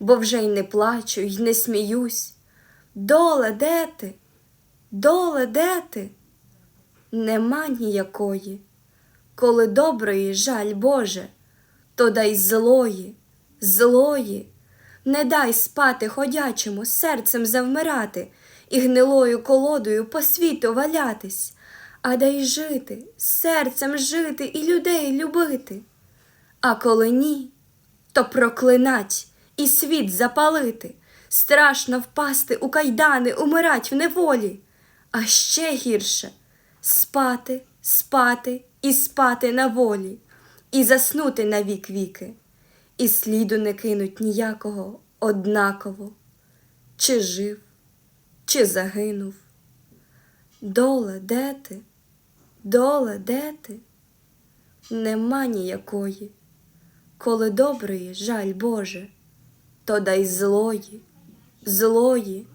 бо вже й не плачу, й не сміюсь. Доле, де ти? Доле, де ти? Нема ніякої. Коли доброї жаль Боже, то дай злої, злої, не дай спати ходячому, серцем завмирати і гнилою колодою по світу валятись, а дай жити, серцем жити і людей любити. А коли ні, то проклинать і світ запалити, страшно впасти у кайдани, умирать в неволі, а ще гірше спати, спати і спати на волі, і заснути на вік віки, і сліду не кинуть ніякого однаково, чи жив, чи загинув. Доле, де ти? Доле, де ти? Нема ніякої. Коли доброї жаль Боже, то дай злої, злої,